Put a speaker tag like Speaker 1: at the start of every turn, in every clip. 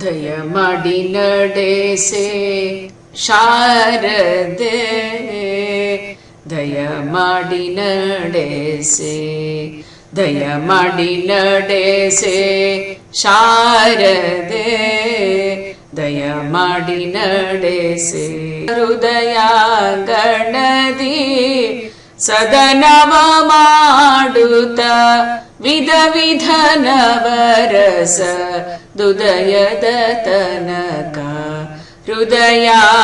Speaker 1: ದಯ ಮಾಡಿ ನಡೆಸೆ, ಶಾರದೆ. ದಯ ಮಾಡಿ ನಡೆಸೆ, ದಯ ಮಾಡಿ ನಡೆಸೆ, ಶಾರದೆ. ದಯ ಮಾಡಿ ನಡೆಸೆ. ಹೃದಯ ಗಣದಿ ಸದನವ ಮಾಡುತ್ತ ವಿಧ ವಿಧನವರಸ ದುದಯದ ತನಕ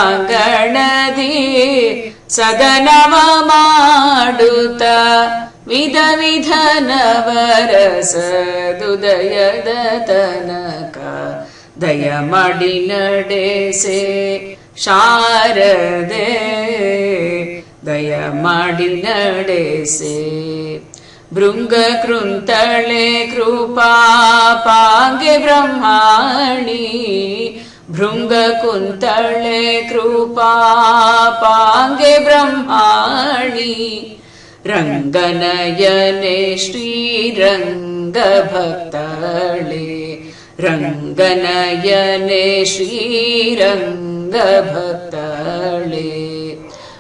Speaker 1: ಹೃದಯಾಂಗಣದಿ ಸದನವ ಮಾಡುತ್ತ ವಿಧ ವಿಧನವರಸ ದುದಯದ ತನಕ ದಯ ಮಾಡಿ ನಡೆಸೆ ಶಾರದೆ ದಯ ಮಾಡಿ ನಡೆಸೆ भृङ्गकृन्तले कृपापाङ्गे ब्रह्माणि भृङ्गकुन्तले कृपापाङ्गे ब्रह्माणि। रङ्गनयने श्रीरङ्गभक्तले रङ्गनयने श्रीरङ्गभक्तले।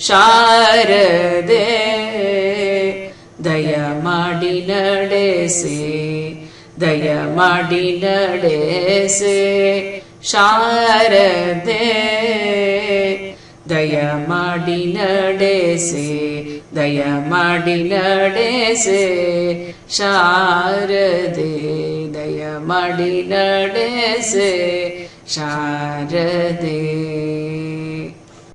Speaker 1: ಭೂರಿ ಶಾಸ್ತ್ರ ವಿಚಾರವ ಪಾಲಿಸೆ ಧೀರ ನಾರಾಯಣನ ಸೊಸೆ ಭೂರಿ ಶಾಸ್ತ್ರ ವಿಚಾರವ ಪಾಲಿಸೆ ಧೀರ ಲಕ್ಷ್ಮೀ ನಾರಾಯಣನ ಸೊಸೆ ದಯ ಮಾಡಿ ನಡೆಸೆ ಶಾರದೆ ದಯ ಮಾಡಿ ನಡೆಸೆ ದಯ ಮಾಡಿ ನಡೆಸೆ ಶಾರದೆ ದಯ ಮಾಡಿ ನಡೆಸೆ ದಯ ಮಾಡಿ ನಡೆಸೆ ಶಾರದೆ ದಯ ಮಾಡಿ ನಡೆಸೆ ಶಾರದೆ